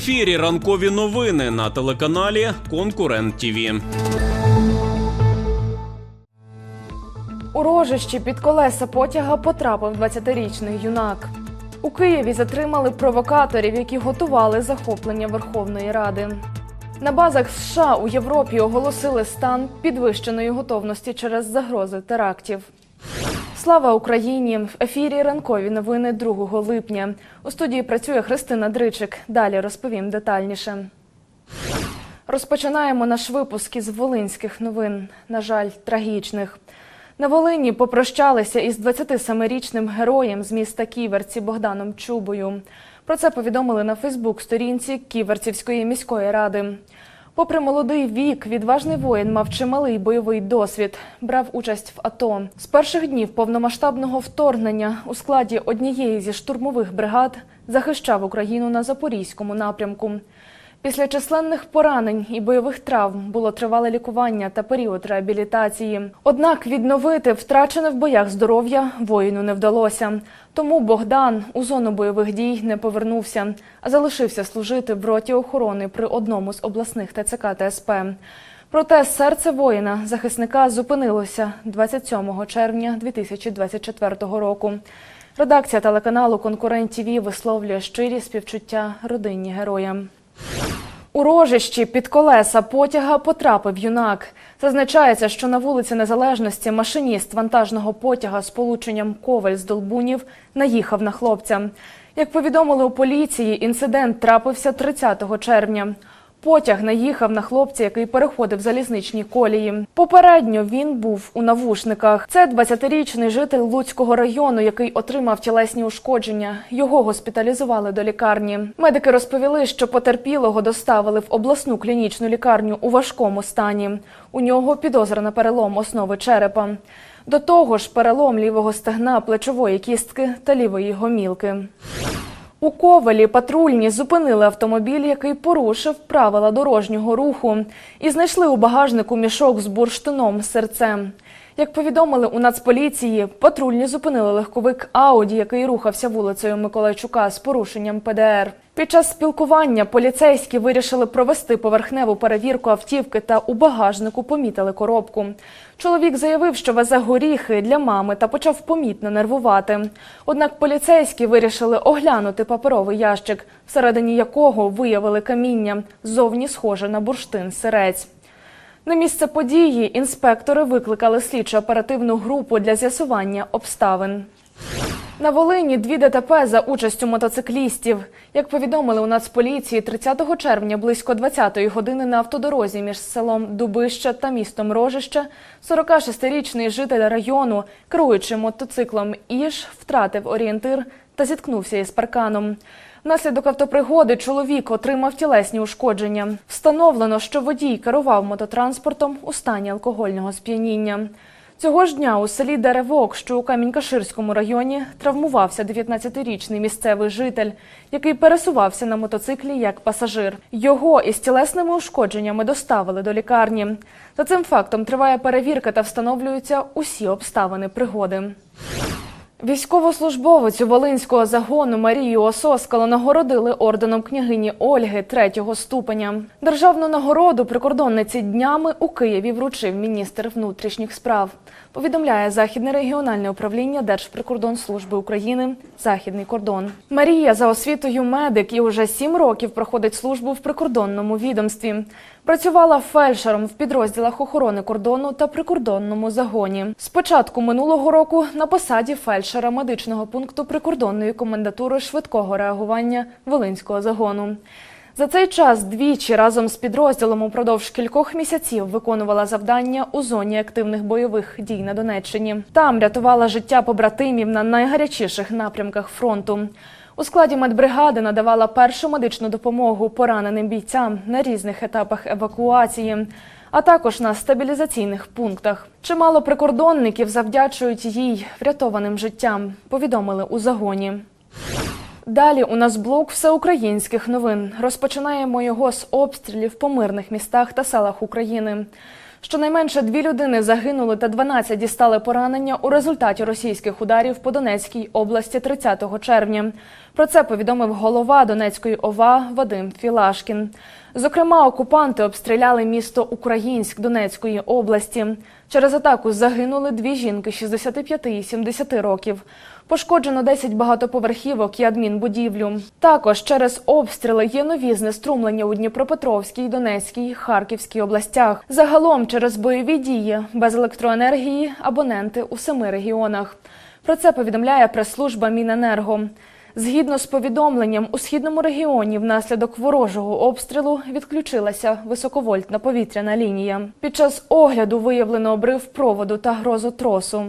ефірі ранкові новини на телеканалі Конкурент ТІВІ. У рожищі під колеса потяга потрапив 20-річний юнак. У Києві затримали провокаторів, які готували захоплення Верховної Ради. На базах США у Європі оголосили стан підвищеної готовності через загрози терактів. Слава Україні! В ефірі ранкові новини 2 липня. У студії працює Христина Дричик. Далі розповім детальніше. Розпочинаємо наш випуск із волинських новин. На жаль, трагічних. На Волині попрощалися із 27-річним героєм з міста Ківерці Богданом Чубою. Про це повідомили на Фейсбук-сторінці Ківерцівської міської ради. Попри молодий вік, відважний воїн мав чималий бойовий досвід, брав участь в АТО. З перших днів повномасштабного вторгнення у складі однієї зі штурмових бригад захищав Україну на Запорізькому напрямку. Після численних поранень і бойових травм було тривале лікування та період реабілітації. Однак відновити втрачене в боях здоров'я воїну не вдалося. Тому Богдан у зону бойових дій не повернувся, а залишився служити в роті охорони при одному з обласних ТЦК та СП. Проте серце воїна захисника зупинилося 27 червня 2024 року. Редакція телеканалу Конкурент ТІВІ висловлює щирі співчуття родині героя. У рожищі під колеса потяга потрапив юнак. Зазначається, що на вулиці Незалежності машиніст вантажного потяга з полученням Коваль з Долбунів наїхав на хлопця. Як повідомили у поліції, інцидент трапився 30 червня. Потяг наїхав на хлопця, який переходив залізничні колії. Попередньо він був у навушниках. Це 20-річний житель Луцького району, який отримав тілесні ушкодження. Його госпіталізували до лікарні. Медики розповіли, що потерпілого доставили в обласну клінічну лікарню у важкому стані. У нього підозра на перелом основи черепа. До того ж, перелом лівого стегна, плечової кістки та лівої гомілки. У Ковалі патрульні зупинили автомобіль, який порушив правила дорожнього руху, і знайшли у багажнику мішок з бурштином серцем. Як повідомили у Нацполіції, патрульні зупинили легковик Ауді, який рухався вулицею Миколайчука з порушенням ПДР. Під час спілкування поліцейські вирішили провести поверхневу перевірку автівки та у багажнику помітили коробку. Чоловік заявив, що везе горіхи для мами та почав помітно нервувати. Однак поліцейські вирішили оглянути паперовий ящик, всередині якого виявили каміння, зовні схоже на бурштин сирець. На місце події інспектори викликали слідчо-оперативну групу для з'ясування обставин. На Волині дві ДТП за участю мотоциклістів. Як повідомили у Нацполіції, 30 червня близько 20-ї години на автодорозі між селом Дубища та містом Рожище 46-річний житель району, керуючи мотоциклом Іж, втратив орієнтир та зіткнувся із парканом. Внаслідок автопригоди чоловік отримав тілесні ушкодження. Встановлено, що водій керував мототранспортом у стані алкогольного сп'яніння. Цього ж дня у селі Деревок, що у Камінь-Каширському районі, травмувався 19-річний місцевий житель, який пересувався на мотоциклі як пасажир. Його із тілесними ушкодженнями доставили до лікарні. За цим фактом триває перевірка та встановлюються усі обставини пригоди. Військовослужбовицю Волинського загону Марію Ососкало нагородили орденом княгині Ольги третього ступеня. Державну нагороду прикордонниці днями у Києві вручив міністр внутрішніх справ. Повідомляє Західне регіональне управління Держприкордонслужби України Західний кордон. Марія за освітою медик і уже сім років проходить службу в прикордонному відомстві. Працювала фельдшером в підрозділах охорони кордону та прикордонному загоні. З початку минулого року на посаді фельдшера медичного пункту прикордонної комендатури швидкого реагування Волинського загону. За цей час двічі разом з підрозділом упродовж кількох місяців виконувала завдання у зоні активних бойових дій на Донеччині. Там рятувала життя побратимів на найгарячіших напрямках фронту. У складі медбригади надавала першу медичну допомогу пораненим бійцям на різних етапах евакуації, а також на стабілізаційних пунктах. Чимало прикордонників завдячують їй врятованим життям. Повідомили у загоні. Далі у нас блок всеукраїнських новин. Розпочинаємо його з обстрілів по мирних містах та селах України. Щонайменше дві людини загинули та 12 дістали поранення у результаті російських ударів по Донецькій області 30 червня. Про це повідомив голова Донецької ОВА Вадим Філашкін. Зокрема, окупанти обстріляли місто Українськ Донецької області. Через атаку загинули дві жінки 65 і 70 років. Пошкоджено 10 багатоповерхівок і адмінбудівлю. Також через обстріли є нові знеструмлення у Дніпропетровській, Донецькій, Харківській областях. Загалом через бойові дії без електроенергії абоненти у семи регіонах. Про це повідомляє прес-служба Міненерго. Згідно з повідомленням, у східному регіоні внаслідок ворожого обстрілу відключилася високовольтна повітряна лінія. Під час огляду виявлено обрив проводу та грозотросу.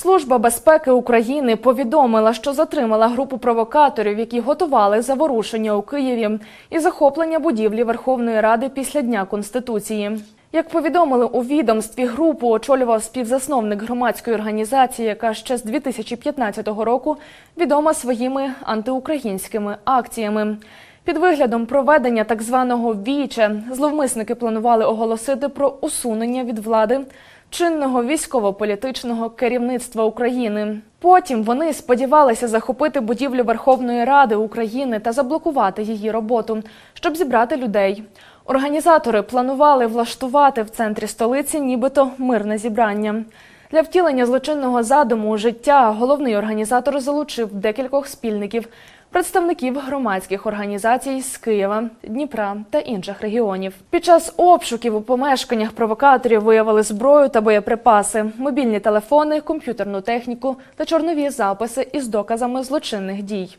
Служба безпеки України повідомила, що затримала групу провокаторів, які готували заворушення у Києві і захоплення будівлі Верховної Ради після Дня Конституції. Як повідомили у відомстві, групу очолював співзасновник громадської організації, яка ще з 2015 року відома своїми антиукраїнськими акціями. Під виглядом проведення так званого віче зловмисники планували оголосити про усунення від влади чинного військово-політичного керівництва України. Потім вони сподівалися захопити будівлю Верховної Ради України та заблокувати її роботу, щоб зібрати людей. Організатори планували влаштувати в центрі столиці нібито мирне зібрання. Для втілення злочинного задуму життя головний організатор залучив декількох спільників, представників громадських організацій з Києва, Дніпра та інших регіонів. Під час обшуків у помешканнях провокаторів виявили зброю та боєприпаси, мобільні телефони, комп'ютерну техніку та чорнові записи із доказами злочинних дій.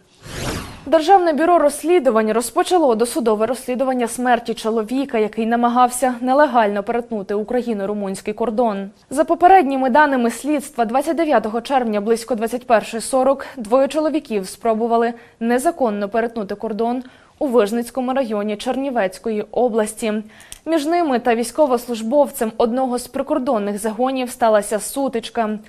Державне бюро розслідувань розпочало досудове розслідування смерті чоловіка, який намагався нелегально перетнути Україно-румунський кордон. За попередніми даними слідства, 29 червня близько 21.40 двоє чоловіків спробували незаконно перетнути кордон у Вижницькому районі Чернівецької області. Між ними та військовослужбовцем одного з прикордонних загонів сталася сутичка.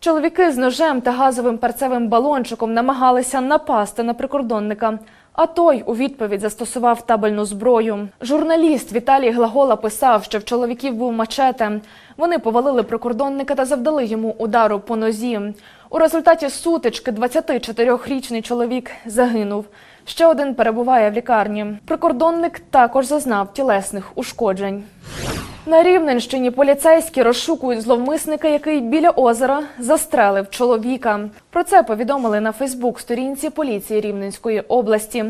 Чоловіки з ножем та газовим перцевим балончиком намагалися напасти на прикордонника. А той у відповідь застосував табельну зброю. Журналіст Віталій Глагола писав, що в чоловіків був мачете. Вони повалили прикордонника та завдали йому удару по нозі. У результаті сутички 24-річний чоловік загинув. Ще один перебуває в лікарні. Прикордонник також зазнав тілесних ушкоджень. На Рівненщині поліцейські розшукують зловмисника, який біля озера застрелив чоловіка. Про це повідомили на Фейсбук-сторінці поліції Рівненської області.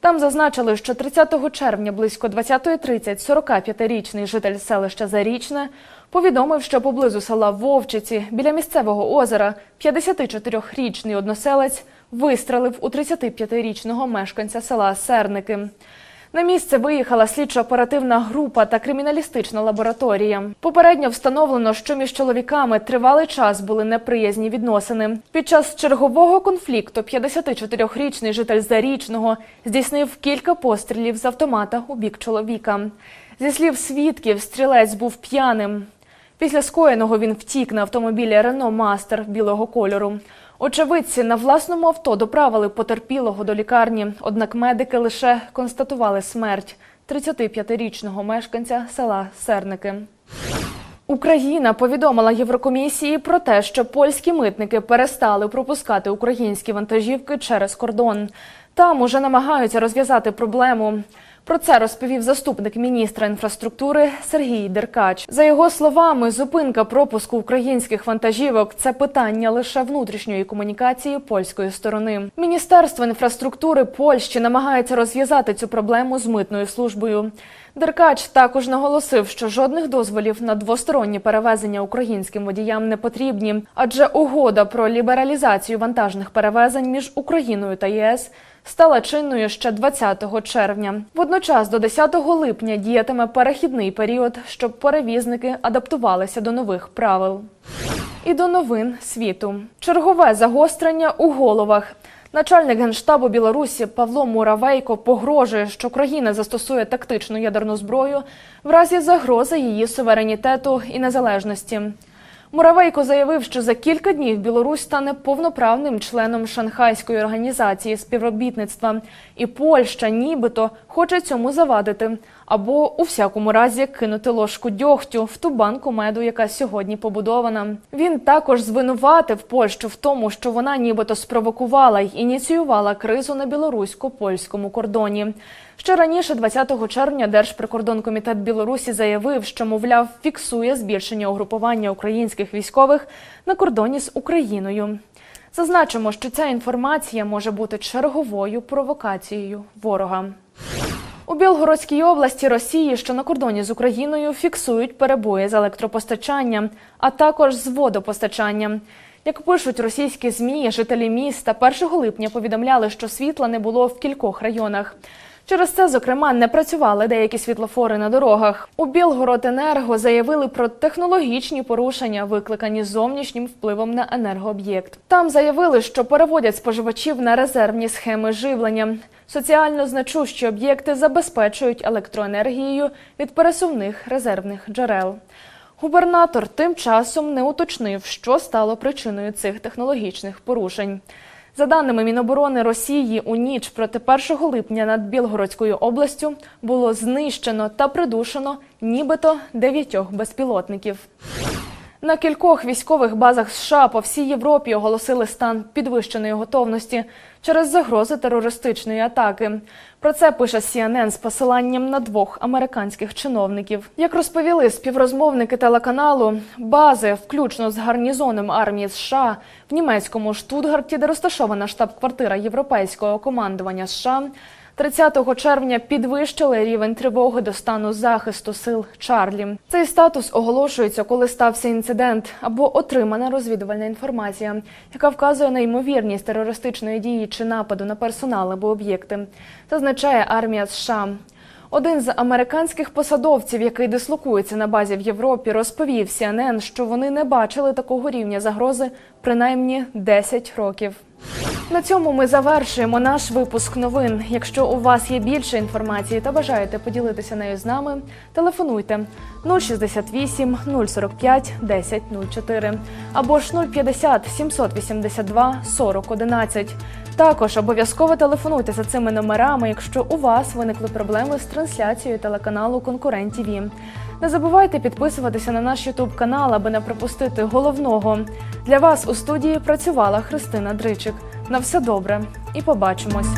Там зазначили, що 30 червня близько 20.30 45-річний житель селища Зарічне повідомив, що поблизу села Вовчиці біля місцевого озера 54-річний односелець вистрелив у 35-річного мешканця села Серники. На місце виїхала слідчо-оперативна група та криміналістична лабораторія. Попередньо встановлено, що між чоловіками тривалий час були неприязні відносини. Під час чергового конфлікту 54-річний житель Зарічного здійснив кілька пострілів з автомата у бік чоловіка. Зі слів свідків, стрілець був п'яним. Після скоєного він втік на автомобілі Рено Мастер білого кольору. Очевидці на власному авто доправили потерпілого до лікарні, однак медики лише констатували смерть 35-річного мешканця села Серники. Україна повідомила Єврокомісії про те, що польські митники перестали пропускати українські вантажівки через кордон. Там уже намагаються розв'язати проблему. Про це розповів заступник міністра інфраструктури Сергій Деркач. За його словами, зупинка пропуску українських вантажівок це питання лише внутрішньої комунікації польської сторони. Міністерство інфраструктури Польщі намагається розв'язати цю проблему з митною службою. Деркач також наголосив, що жодних дозволів на двосторонні перевезення українським водіям не потрібні, адже угода про лібералізацію вантажних перевезень між Україною та ЄС стала чинною ще 20 червня. Водночас до 10 липня діятиме перехідний період, щоб перевізники адаптувалися до нових правил. І до новин світу. Чергове загострення у головах. Начальник генштабу Білорусі Павло Муравейко погрожує, що країна застосує тактичну ядерну зброю в разі загрози її суверенітету і незалежності. Муравейко заявив, що за кілька днів Білорусь стане повноправним членом Шанхайської організації співробітництва, і Польща нібито хоче цьому завадити, або у всякому разі кинути ложку дьогтю в ту банку меду, яка сьогодні побудована. Він також звинуватив Польщу в тому, що вона нібито спровокувала й ініціювала кризу на білорусько-польському кордоні. Ще раніше, 20 червня, Держприкордонкомітет Білорусі заявив, що, мовляв, фіксує збільшення угрупування українських військових на кордоні з Україною. Зазначимо, що ця інформація може бути черговою провокацією ворога. У Білгородській області Росії, що на кордоні з Україною, фіксують перебої з електропостачанням, а також з водопостачанням. Як пишуть російські змі, жителі міста 1 липня повідомляли, що світла не було в кількох районах. Через це, зокрема, не працювали деякі світлофори на дорогах. У Білгороденерго заявили про технологічні порушення, викликані зовнішнім впливом на енергооб'єкт. Там заявили, що переводять споживачів на резервні схеми живлення. Соціально значущі об'єкти забезпечують електроенергією від пересувних резервних джерел. Губернатор тим часом не уточнив, що стало причиною цих технологічних порушень. За даними Міноборони Росії, у ніч проти 1 липня над Білгородською областю було знищено та придушено нібито дев'ятьох безпілотників. На кількох військових базах США по всій Європі оголосили стан підвищеної готовності через загрози терористичної атаки. Про це пише CNN з посиланням на двох американських чиновників. Як розповіли співрозмовники телеканалу, бази, включно з гарнізоном армії США в німецькому Штутгарті, де розташована штаб-квартира європейського командування США. 30 червня підвищили рівень тривоги до стану захисту сил Чарлі. Цей статус оголошується, коли стався інцидент або отримана розвідувальна інформація, яка вказує на ймовірність терористичної дії чи нападу на персонал або об'єкти. Зазначає армія США. Один з американських посадовців, який дислокується на базі в Європі, розповів CNN, що вони не бачили такого рівня загрози принаймні 10 років. На цьому ми завершуємо наш випуск новин. Якщо у вас є більше інформації та бажаєте поділитися нею з нами, телефонуйте 068 045 1004 або ж 050 782 40 11. Також обов'язково телефонуйте за цими номерами, якщо у вас виникли проблеми з трансляцією телеканалу Конкурент ТВ. Не забувайте підписуватися на наш Ютуб канал, аби не пропустити головного. Для вас у студії працювала Христина Дричик. На все добре і побачимось.